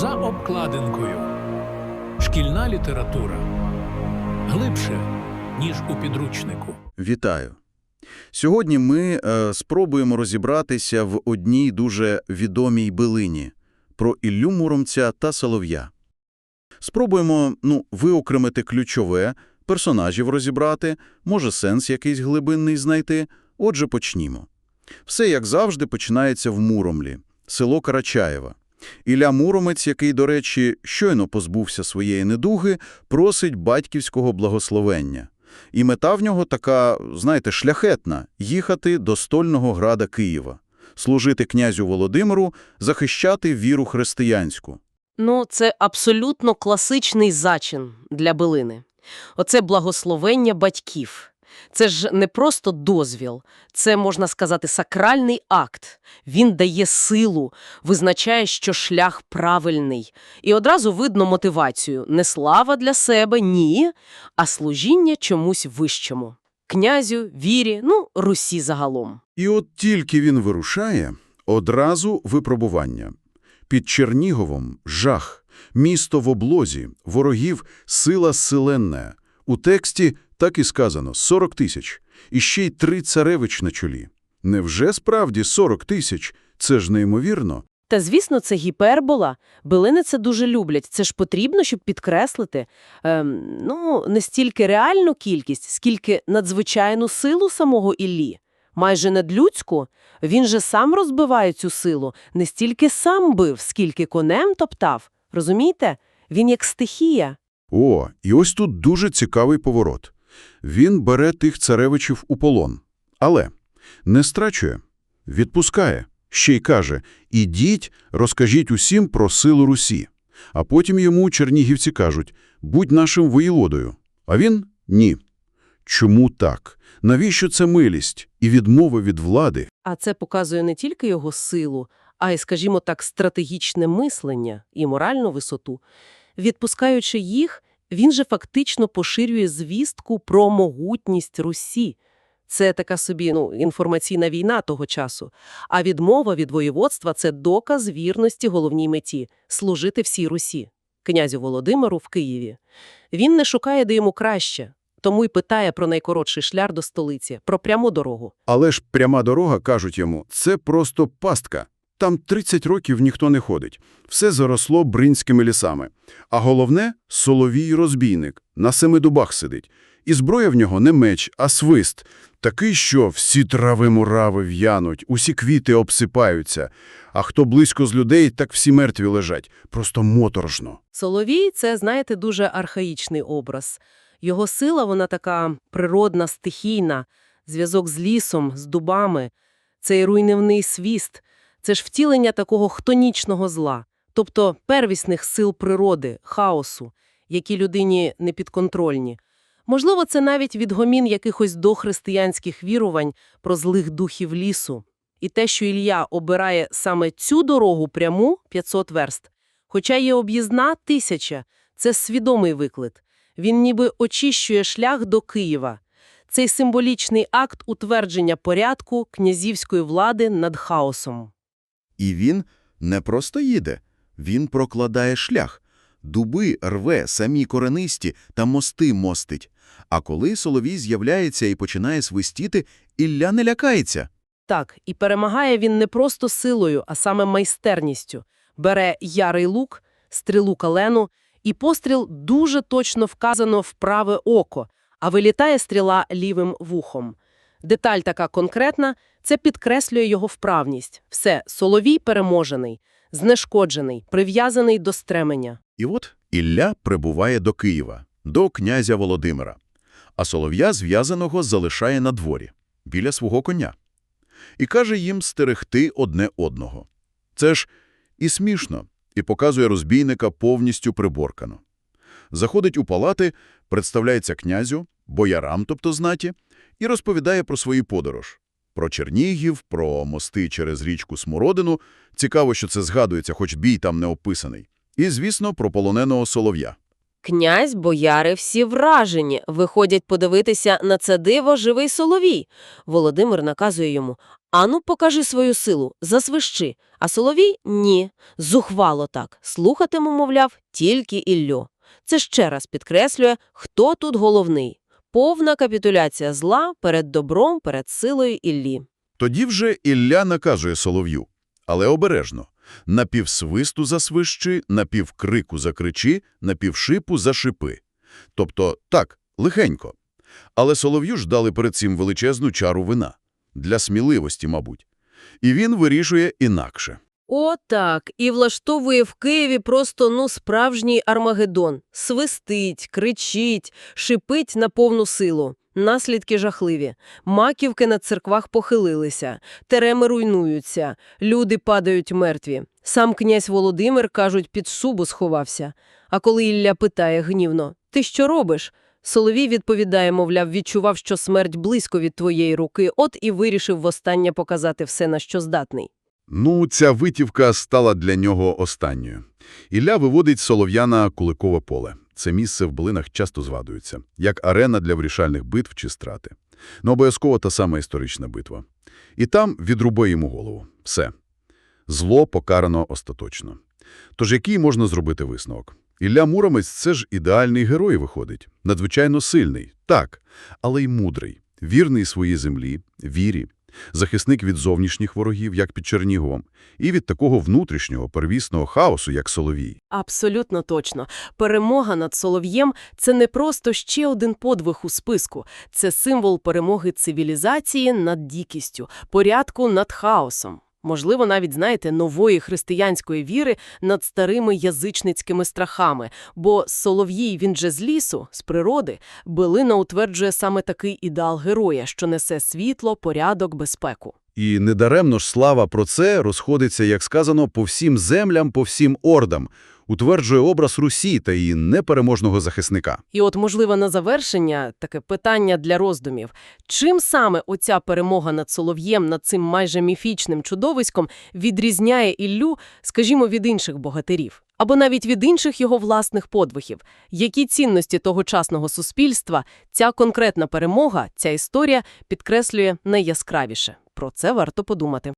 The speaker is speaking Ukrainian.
За обкладинкою. Шкільна література глибше, ніж у підручнику. Вітаю! Сьогодні ми е, спробуємо розібратися в одній дуже відомій билині про Іллю Муромця та Солов'я. Спробуємо ну, виокремити ключове, персонажів розібрати, може сенс якийсь глибинний знайти. Отже, почнімо. Все, як завжди, починається в Муромлі, село Карачаєва. Ілля Муромець, який, до речі, щойно позбувся своєї недуги, просить батьківського благословення. І мета в нього така, знаєте, шляхетна – їхати до стольного града Києва, служити князю Володимиру, захищати віру християнську. Ну, це абсолютно класичний зачин для билини. Оце благословення батьків. Це ж не просто дозвіл, це, можна сказати, сакральний акт. Він дає силу, визначає, що шлях правильний. І одразу видно мотивацію – не слава для себе, ні, а служіння чомусь вищому. Князю, вірі, ну, Русі загалом. І от тільки він вирушає, одразу випробування. Під Черніговом – жах, місто в облозі, ворогів – сила силенна. У тексті так і сказано – 40 тисяч. І ще й три царевич на чолі. Невже справді 40 тисяч? Це ж неймовірно. Та, звісно, це гіпербола. Билини це дуже люблять. Це ж потрібно, щоб підкреслити, ем, ну, не стільки реальну кількість, скільки надзвичайну силу самого Іллі. Майже надлюдську. Він же сам розбиває цю силу. Не стільки сам бив, скільки конем топтав. Розумієте? Він як стихія. О, і ось тут дуже цікавий поворот. Він бере тих царевичів у полон. Але не страчує, відпускає. Ще й каже, ідіть, розкажіть усім про силу Русі. А потім йому чернігівці кажуть, будь нашим воєводою. А він – ні. Чому так? Навіщо це милість і відмова від влади? А це показує не тільки його силу, а й, скажімо так, стратегічне мислення і моральну висоту. Відпускаючи їх, він же фактично поширює звістку про могутність Русі. Це така собі ну, інформаційна війна того часу. А відмова від воєводства – це доказ вірності головній меті – служити всій Русі, князю Володимиру в Києві. Він не шукає, де йому краще, тому й питає про найкоротший шлях до столиці, про пряму дорогу. Але ж пряма дорога, кажуть йому, це просто пастка. Там 30 років ніхто не ходить. Все заросло бринськими лісами. А головне – соловій-розбійник, на семи дубах сидить. І зброя в нього не меч, а свист. Такий, що всі трави-мурави в'януть, усі квіти обсипаються. А хто близько з людей, так всі мертві лежать. Просто моторошно. Соловій – це, знаєте, дуже архаїчний образ. Його сила, вона така природна, стихійна, зв'язок з лісом, з дубами, цей руйнівний свіст. Це ж втілення такого хтонічного зла, тобто первісних сил природи, хаосу, які людині не підконтрольні. Можливо, це навіть відгомін якихось дохристиянських вірувань про злих духів лісу. І те, що Ілля обирає саме цю дорогу пряму 500 верст, хоча є об'їзна тисяча, це свідомий виклик. Він ніби очищує шлях до Києва. Цей символічний акт утвердження порядку князівської влади над хаосом. І він не просто їде, він прокладає шлях. Дуби рве, самі коренисті та мости мостить. А коли Соловій з'являється і починає свистіти, Ілля не лякається. Так, і перемагає він не просто силою, а саме майстерністю. Бере ярий лук, стрілу калену, і постріл дуже точно вказано в праве око, а вилітає стріла лівим вухом. Деталь така конкретна, це підкреслює його вправність. Все, Соловій переможений, знешкоджений, прив'язаний до стременя. І от Ілля прибуває до Києва, до князя Володимира. А Солов'я зв'язаного залишає на дворі, біля свого коня. І каже їм стерегти одне одного. Це ж і смішно, і показує розбійника повністю приборкано. Заходить у палати, представляється князю, боярам, тобто знаті, і розповідає про свою подорож. Про Чернігів, про мости через річку Смородину. Цікаво, що це згадується, хоч бій там не описаний. І, звісно, про полоненого Солов'я. Князь, бояри всі вражені, виходять подивитися на це диво живий Соловій. Володимир наказує йому Ану, покажи свою силу, засвищи. А Соловій – ні. Зухвало так. Слухатиму, мовляв, тільки Іллю. Це ще раз підкреслює, хто тут головний. Повна капітуляція зла перед добром, перед силою Іллі. Тоді вже Ілля наказує Солов'ю. Але обережно. Напівсвисту засвищи, напівкрику закричи, напівшипу зашипи. Тобто так, лихенько. Але Солов'ю ж дали перед цим величезну чару вина. Для сміливості, мабуть. І він вирішує інакше. Отак. І влаштовує в Києві просто, ну, справжній Армагеддон. Свистить, кричить, шипить на повну силу. Наслідки жахливі. Маківки на церквах похилилися, тереми руйнуються, люди падають мертві. Сам князь Володимир, кажуть, під шубу сховався. А коли Ілля питає гнівно «Ти що робиш?», Соловій відповідає, мовляв, відчував, що смерть близько від твоєї руки, от і вирішив востаннє показати все, на що здатний. Ну, ця витівка стала для нього останньою. Ілля виводить Солов'я на Куликове поле. Це місце в Блинах часто згадується, як арена для вирішальних битв чи страти. Ну, обов'язково та сама історична битва. І там відрубає йому голову. Все. Зло покарано остаточно. Тож який можна зробити висновок? Ілля Муромець – це ж ідеальний герой виходить. Надзвичайно сильний, так, але й мудрий, вірний своїй землі, вірі, захисник від зовнішніх ворогів, як під Черніговом, і від такого внутрішнього первісного хаосу, як Соловій. Абсолютно точно. Перемога над Солов'єм – це не просто ще один подвиг у списку. Це символ перемоги цивілізації над дікістю, порядку над хаосом. Можливо, навіть, знаєте, нової християнської віри над старими язичницькими страхами. Бо Солов'їй, він же з лісу, з природи, Белина утверджує саме такий ідеал героя, що несе світло, порядок, безпеку. І недаремно ж слава про це розходиться, як сказано, по всім землям, по всім ордам, утверджує образ Русі та її непереможного захисника. І от, можливо, на завершення таке питання для роздумів. Чим саме оця перемога над Солов'єм, над цим майже міфічним чудовиськом відрізняє Іллю, скажімо, від інших богатирів? Або навіть від інших його власних подвигів? Які цінності тогочасного суспільства ця конкретна перемога, ця історія підкреслює найяскравіше? Про це варто подумати.